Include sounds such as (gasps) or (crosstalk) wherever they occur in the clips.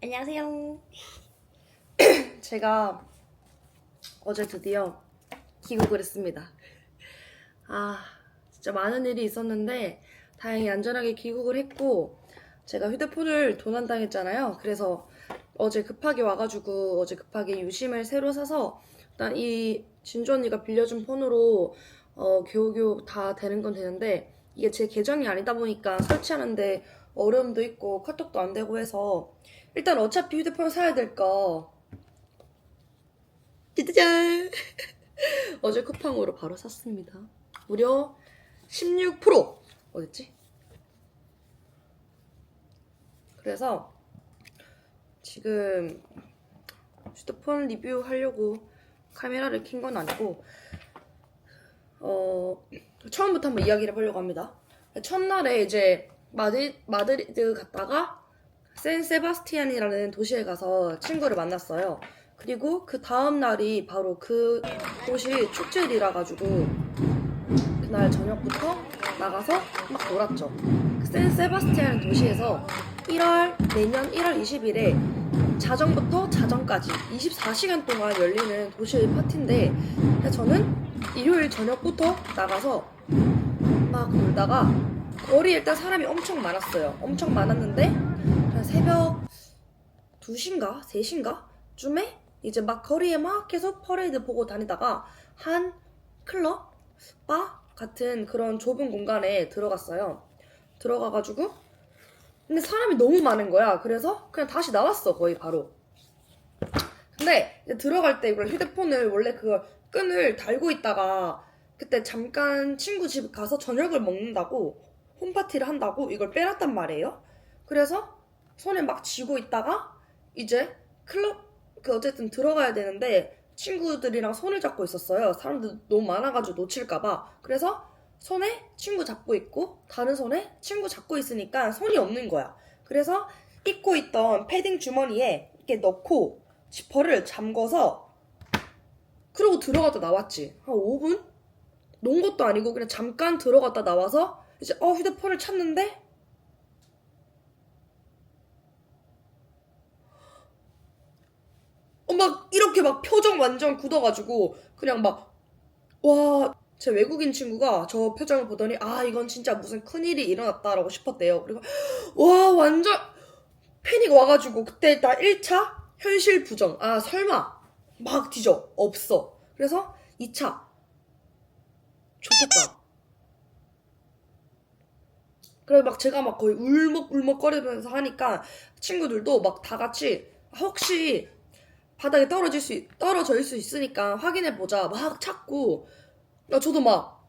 안녕하세요. 제가 어제 드디어 귀국을 했습니다. 아, 진짜 많은 일이 있었는데 다행히 안전하게 귀국을 했고 제가 휴대폰을 도난당했잖아요. 그래서 어제 급하게 와가지고 어제 급하게 유심을 새로 사서 일단 이 진주 언니가 빌려준 폰으로 어, 겨우겨우 다 되는 건 되는데 이게 제 계정이 아니다 보니까 설치하는데 어려움도 있고 카톡도 안 되고 해서 일단 어차피 휴대폰을 사야 될까 짜잔. (laughs) 어제 쿠팡으로 바로 샀습니다. 무려 16% 어딨지? 그래서 지금 휴대폰 리뷰하려고 카메라를 킨 건 아니고 어 처음부터 한번 이야기를 해보려고 합니다. 첫날에 이제 마드, 마드리드 갔다가 샌 세바스티안이라는 도시에 가서 친구를 만났어요. 그리고 그 다음 날이 바로 그 도시 축제일이라 가지고 그날 저녁부터 나가서 막 놀았죠. 그샌 세바스티안 도시에서 1월 내년 1월 20일에 자정부터 자정까지 24시간 동안 열리는 도시 파티인데 저는 일요일 저녁부터 나가서 막 놀다가 거리에 일단 사람이 엄청 많았어요. 엄청 많았는데 한 새벽 2시인가 3시인가 쯤에 이제 막 거리에 막 계속 퍼레이드 보고 다니다가 한 클럽 바 같은 그런 좁은 공간에 들어갔어요. 들어가가지고 근데 사람이 너무 많은 거야. 그래서 그냥 다시 나왔어 거의 바로. 근데 이제 들어갈 때 이걸 휴대폰을 원래 그 끈을 달고 있다가 그때 잠깐 친구 집 가서 저녁을 먹는다고 홈파티를 한다고 이걸 빼놨단 말이에요. 그래서 손에 막 쥐고 있다가 이제 클럽 그 어쨌든 들어가야 되는데 친구들이랑 손을 잡고 있었어요. 사람들 너무 많아가지고 놓칠까봐. 그래서 손에 친구 잡고 있고 다른 손에 친구 잡고 있으니까 손이 없는 거야. 그래서 입고 있던 패딩 주머니에 이렇게 넣고 지퍼를 잠궈서 그러고 들어갔다 나왔지. 한 5분? 논 것도 아니고 그냥 잠깐 들어갔다 나와서 이제 어 휴대폰을 찾는데 어, 막 이렇게 막 표정 완전 굳어가지고 그냥 막와 제 외국인 친구가 저 표정을 보더니 아 이건 진짜 무슨 큰일이 일어났다라고 싶었대요. 그리고 와 완전 패닉 와가지고 그때 나 1차 현실 부정. 아 설마. 막 뒤져. 없어. 그래서 2차. 좋겠다. 그래서 막 제가 막 거의 울먹울먹거리면서 하니까 친구들도 막 다 같이 혹시 바닥에 떨어질 수 있- 떨어질 수 있으니까 확인해 보자. 막 찾고. 야, 저도 막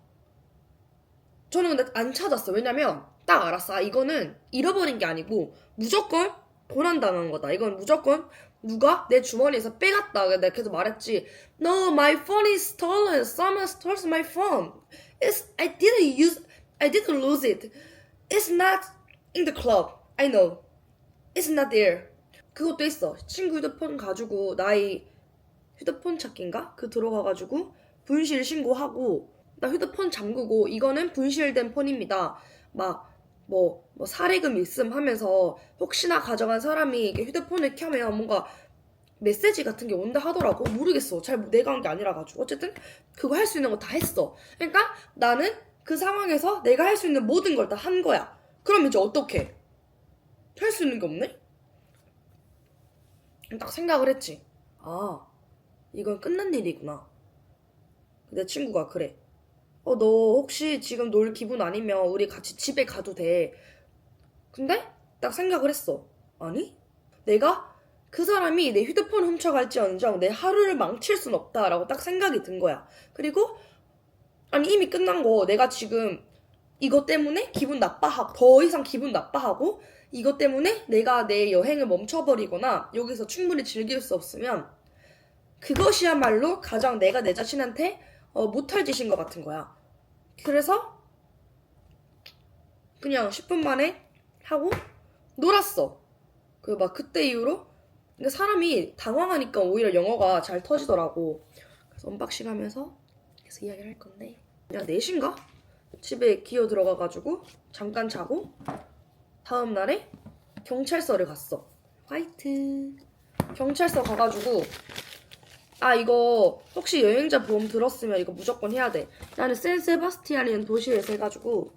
저는 근데 안 찾았어. 왜냐면 딱 알았어. 아, 이거는 잃어버린 게 아니고 무조건 도난당한 거다. 이건 무조건 누가 내 주머니에서 빼갔다 내가 계속 말했지 No my phone is stolen someone stole my phone It's I didn't use I didn't lose it It's not in the club I know It's not there 그것도 있어. 친구 휴대폰 가지고 나이 휴대폰 찾기인가? 그 들어가가지고 분실 신고하고 나 휴대폰 잠그고 이거는 분실된 폰입니다. 막 뭐 뭐 사례금 있음 하면서 혹시나 가져간 사람이 이렇게 휴대폰을 켜면 뭔가 메시지 같은 게 온다 하더라고. 모르겠어. 잘 내가 한 게 아니라 가지고. 어쨌든 그거 할 수 있는 거 다 했어. 그러니까 나는 그 상황에서 내가 할 수 있는 모든 걸 다 한 거야. 그럼 이제 어떻게 할 수 있는 게 없네? 딱 생각을 했지. 아, 이건 끝난 일이구나. 내 친구가 그래. 어, 너 혹시 지금 놀 기분 아니면 우리 같이 집에 가도 돼. 근데 딱 생각을 했어. 아니? 내가 그 사람이 내 휴대폰을 훔쳐갈지언정 내 하루를 망칠 순 없다라고 딱 생각이 든 거야. 그리고 아니 이미 끝난 거 내가 지금 이것 때문에 기분 나빠하고 더 이상 기분 나빠하고 이것 때문에 내가 내 여행을 멈춰버리거나 여기서 충분히 즐길 수 없으면 그것이야말로 가장 내가 내 자신한테 어, 못할 짓인 것 같은 거야. 그래서 그냥 10분 만에 하고 놀았어. 그 막 그때 이후로 근데 사람이 당황하니까 오히려 영어가 잘 터지더라고. 그래서 언박싱 하면서 계속 이야기를 할 건데 야 4시인가? 집에 기어 들어가가지고 잠깐 자고 다음 날에 경찰서를 갔어. 화이트. 경찰서 가가지고 아 이거 혹시 여행자 보험 들었으면 이거 무조건 해야 돼. 나는 샌세바스티안이라는 도시에서 해가지고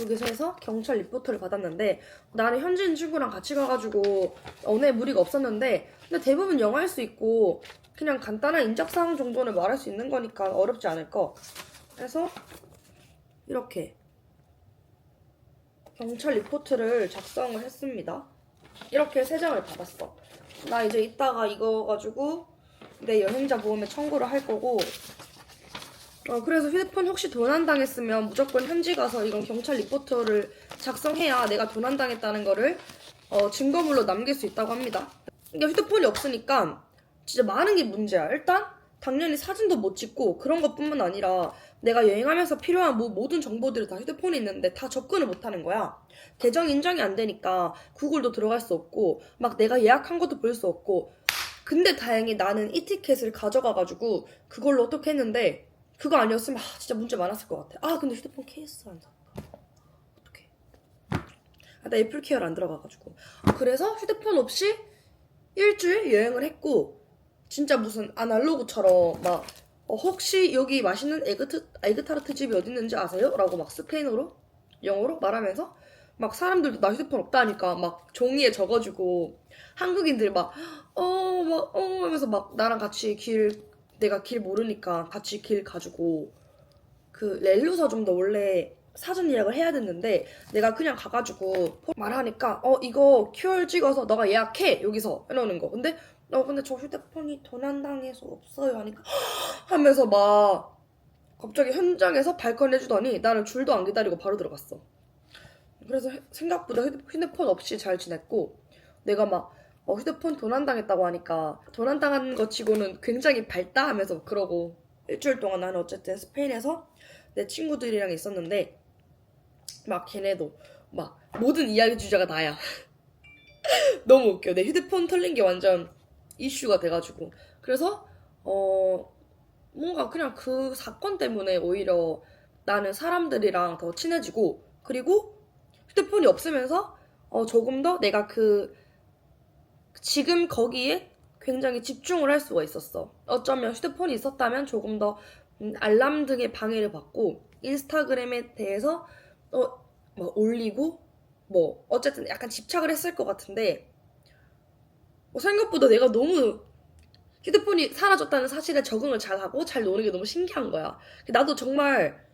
여기서 해서 경찰 리포트를 받았는데 나는 현지인 친구랑 같이 가가지고 언어에 무리가 없었는데 근데 대부분 영어할 수 있고 그냥 간단한 인적사항 정도는 말할 수 있는 거니까 어렵지 않을 거. 그래서 이렇게 경찰 리포트를 작성을 했습니다. 이렇게 세 장을 받았어. 나 이제 이따가 이거 가지고 내 여행자 보험에 청구를 할 거고 어, 그래서 휴대폰 혹시 도난당했으면 무조건 현지 가서 이건 경찰 리포트를 작성해야 내가 도난당했다는 거를 어, 증거물로 남길 수 있다고 합니다. 이게 휴대폰이 없으니까 진짜 많은 게 문제야. 일단 당연히 사진도 못 찍고 그런 것뿐만 아니라 내가 여행하면서 필요한 뭐 모든 정보들이 다 휴대폰에 있는데 다 접근을 못 하는 거야. 계정 인정이 안 되니까 구글도 들어갈 수 없고 막 내가 예약한 것도 볼 수 없고 근데 다행히 나는 이 티켓을 가져가가지고 그걸로 어떻게 했는데 그거 아니었으면 아, 진짜 문제 많았을 것 같아. 아 근데 휴대폰 케이스 안 샀다. 어떡해. 아, 나 애플 케어를 안 들어가가지고. 아, 그래서 휴대폰 없이 일주일 여행을 했고 진짜 무슨 아날로그처럼 막 어, 혹시 여기 맛있는 에그트, 에그타르트 집이 어디 있는지 아세요? 라고 막 스페인어로 영어로 말하면서 막 사람들도 나 휴대폰 없다니까 막 종이에 적어주고 한국인들 막 어, 막, 어, 하면서 막 나랑 같이 길, 내가 길 모르니까 같이 길 가지고 그 렐루서 좀더 원래 사전 예약을 해야 됐는데 내가 그냥 가가지고 말하니까 어 이거 QR 찍어서 너가 예약해. 여기서 이러는 거. 근데 어 근데 저 휴대폰이 도난당해서 없어요. 하니까 (gasps) 하면서 막 갑자기 현장에서 발권 해주더니 나는 줄도 안 기다리고 바로 들어갔어. 그래서 해- 생각보다 휴대- 휴대폰 없이 잘 지냈고 내가 막 어, 휴대폰 도난당했다고 하니까 도난당한 거 치고는 굉장히 밝다 하면서 그러고 일주일 동안 나는 어쨌든 스페인에서 내 친구들이랑 있었는데 막 걔네도 막 모든 이야기 주제가 나야. (laughs) 너무 웃겨. 내 휴대폰 털린 게 완전 이슈가 돼가지고. 그래서 어 뭔가 그냥 그 사건 때문에 오히려 나는 사람들이랑 더 친해지고 그리고 휴대폰이 없으면서 어 조금 더 내가 그 지금 거기에 굉장히 집중을 할 수가 있었어. 어쩌면 휴대폰이 있었다면 조금 더 음, 알람 등의 방해를 받고 인스타그램에 대해서 어, 뭐 올리고 뭐 어쨌든 약간 집착을 했을 것 같은데 뭐 생각보다 내가 너무 휴대폰이 사라졌다는 사실에 적응을 잘하고 잘 노는 게 너무 신기한 거야. 나도 정말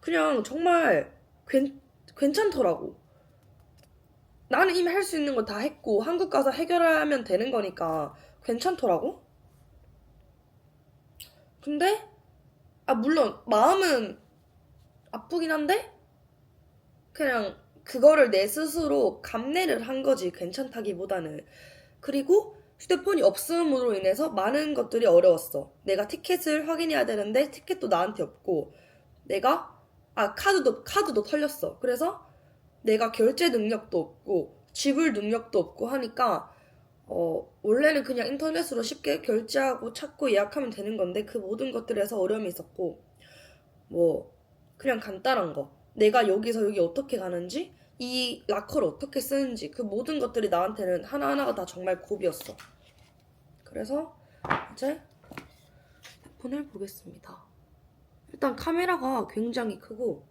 그냥 정말 괜, 괜찮더라고. 나는 이미 할 수 있는 거다 했고 한국 가서 해결하면 되는 거니까 괜찮더라고. 근데 아 물론 마음은 아프긴 한데 그냥 그거를 내 스스로 감내를 한 거지 괜찮다기보다는 그리고 휴대폰이 없음으로 인해서 많은 것들이 어려웠어. 내가 티켓을 확인해야 되는데 티켓도 나한테 없고 내가 아 카드도 카드도 털렸어. 그래서 내가 결제 능력도 없고 지불 능력도 없고 하니까 어 원래는 그냥 인터넷으로 쉽게 결제하고 찾고 예약하면 되는 건데 그 모든 것들에서 어려움이 있었고 뭐 그냥 간단한 거. 내가 여기서 여기 어떻게 가는지 이 라커를 어떻게 쓰는지 그 모든 것들이 나한테는 하나하나가 다 정말 고비였어. 그래서 이제 폰을 보겠습니다. 일단 카메라가 굉장히 크고.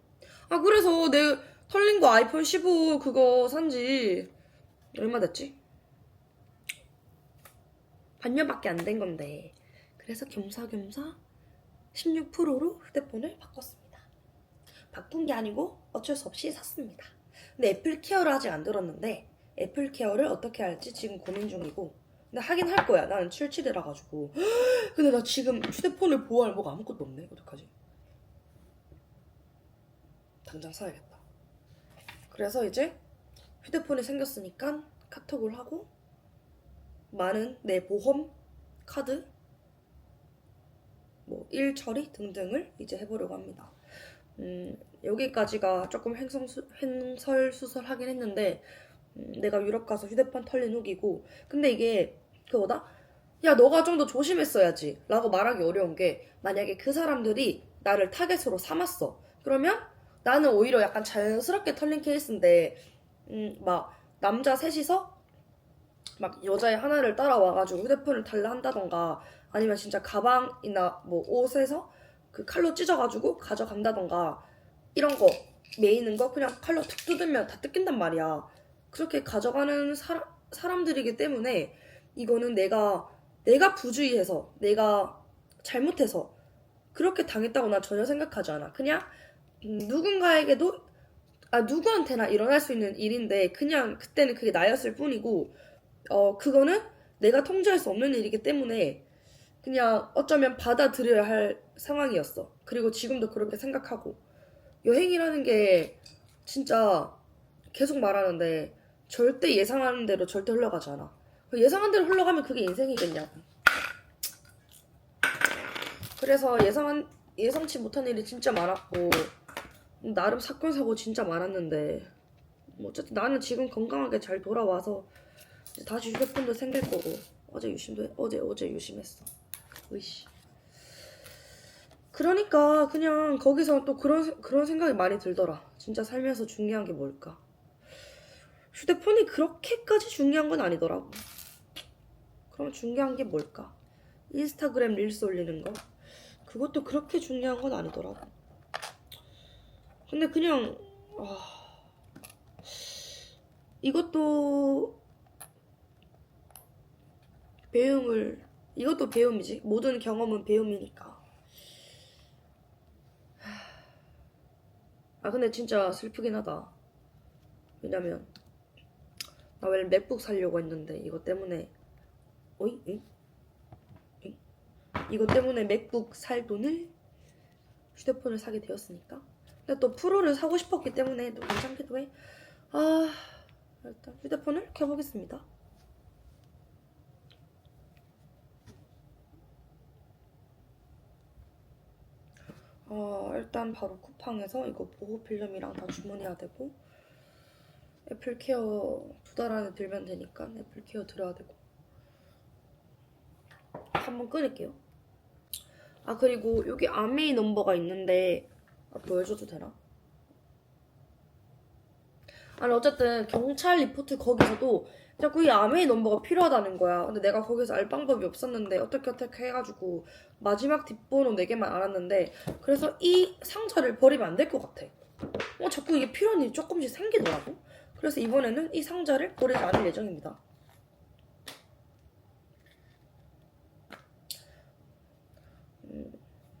아 그래서 내 털린 거 아이폰 15 그거 산지 얼마 됐지? 반년밖에 안 된 건데 그래서 겸사겸사 16%로 휴대폰을 바꿨습니다. 바꾼 게 아니고 어쩔 수 없이 샀습니다. 근데 애플 케어를 아직 안 들었는데 애플 케어를 어떻게 할지 지금 고민 중이고 근데 하긴 할 거야. 나는 출치되라 가지고 (gasps) 근데 나 지금 휴대폰을 보호할 뭐가 아무것도 없네. 어떡하지? 당장 사야겠다. 그래서 이제 휴대폰이 생겼으니까 카톡을 하고 많은 내 보험, 카드, 뭐 일 처리 등등을 이제 해보려고 합니다. 음, 여기까지가 조금 횡성수, 횡설수설하긴 했는데 음, 내가 유럽 가서 휴대폰 털린 후기고 근데 이게 그거다? 야 너가 좀 더 조심했어야지 라고 말하기 어려운 게 만약에 그 사람들이 나를 타겟으로 삼았어 그러면 나는 오히려 약간 자연스럽게 털린 케이스인데 음, 막 남자 셋이서 막 여자애 하나를 따라와가지고 휴대폰을 달라 한다던가 아니면 진짜 가방이나 뭐 옷에서 그 칼로 찢어가지고 가져간다던가 이런 거 메이는 거 그냥 칼로 툭 뜯으면 다 뜯긴단 말이야. 그렇게 가져가는 사람, 사람들이기 때문에 이거는 내가 내가 부주의해서 내가 잘못해서 그렇게 당했다고 난 전혀 생각하지 않아. 그냥 음, 누군가에게도 아 누구한테나 일어날 수 있는 일인데 그냥 그때는 그게 나였을 뿐이고 어 그거는 내가 통제할 수 없는 일이기 때문에 그냥 어쩌면 받아들여야 할 상황이었어. 그리고 지금도 그렇게 생각하고 여행이라는 게 진짜 계속 말하는데 절대 예상하는 대로 절대 흘러가지 않아. 예상한 대로 흘러가면 그게 인생이겠냐고. 그래서 예상한 예상치 못한 일이 진짜 많았고 나름 사건 사고 진짜 많았는데 뭐 어쨌든 나는 지금 건강하게 잘 돌아와서 다시 휴대폰도 생길 거고 어제 유심도 해- 어제 어제 유심했어. 으이씨. 그러니까 그냥 거기서 또 그런 세- 그런 생각이 많이 들더라. 진짜 살면서 중요한 게 뭘까? 휴대폰이 그렇게까지 중요한 건 아니더라고. 그럼 중요한 게 뭘까? 인스타그램 릴스 올리는 거? 그것도 그렇게 중요한 건 아니더라고. 근데 그냥 아, 이것도 배움을 이것도 배움이지. 모든 경험은 배움이니까. 아 근데 진짜 슬프긴 하다. 왜냐면 나 원래 맥북 살려고 했는데 이것 때문에 어이? 응? 응? 이것 때문에 맥북 살 돈을 휴대폰을 사게 되었으니까. 근데 또 프로를 사고 싶었기 때문에 또 괜찮기도 해. 아 일단 휴대폰을 켜보겠습니다. 어, 일단 바로 쿠팡에서 이거 보호 필름이랑 다 주문해야 되고 애플케어 두 달 안에 들면 되니까 애플케어 들어야 되고 한번 끊을게요. 아 그리고 여기 아메이 넘버가 있는데 아, 보여줘도 되나? 아니 어쨌든 경찰 리포트 거기서도 자꾸 이 아메이 넘버가 필요하다는 거야. 근데 내가 거기서 알 방법이 없었는데 어떻게 어떻게 해가지고 마지막 뒷번호 4개만 알았는데 그래서 이 상자를 버리면 안 될 것 같아. 어 자꾸 이게 필요한 일이 조금씩 생기더라고. 그래서 이번에는 이 상자를 버리지 않을 예정입니다.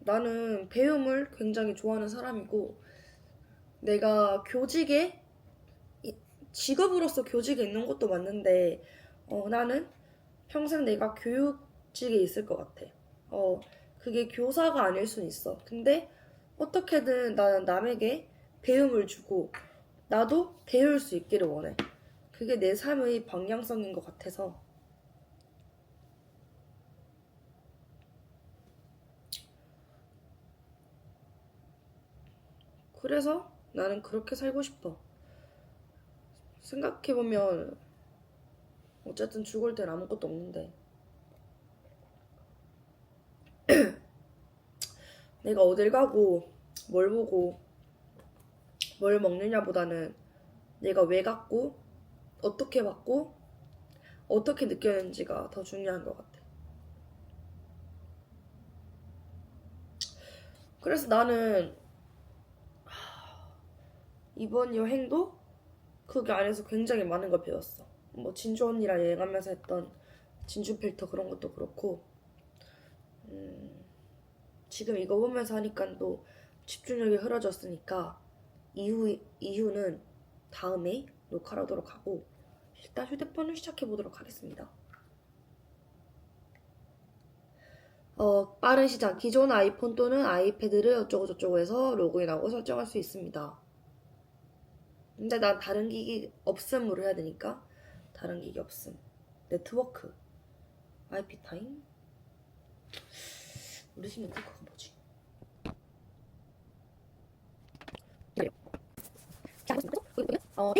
나는 배움을 굉장히 좋아하는 사람이고 내가 교직에 이- 직업으로서 교직에 있는 것도 맞는데 어, 나는 평생 내가 교육직에 있을 것 같아. 어, 그게 교사가 아닐 수는 있어. 근데 어떻게든 나는 남에게 배움을 주고 나도 배울 수 있기를 원해. 그게 내 삶의 방향성인 것 같아서 그래서 나는 그렇게 살고 싶어. 생각해보면 어쨌든 죽을 땐 아무것도 없는데 (clears throat) 내가 어딜 가고 뭘 보고 뭘 먹느냐 보다는 내가 왜 갔고 어떻게 봤고 어떻게 느꼈는지가 더 중요한 것 같아. 그래서 나는 하, 이번 여행도 그 안에서 굉장히 많은 걸 배웠어. 뭐 진주 언니랑 여행하면서 했던 진주 필터 그런 것도 그렇고 음, 지금 이거 보면서 하니까 또 집중력이 흐려졌으니까 이후 이후는 다음에 녹화를 하도록 하고 일단 휴대폰을 시작해 보도록 하겠습니다. 어, 빠른 시작. 기존 아이폰 또는 아이패드를 어쩌고저쩌고 해서 로그인하고 설정할 수 있습니다. 근데 난 다른 기기 없음으로 해야 되니까 다른 기기 없음. 네트워크. IP 타임. 우리 집 네트워크가 뭐지? 어,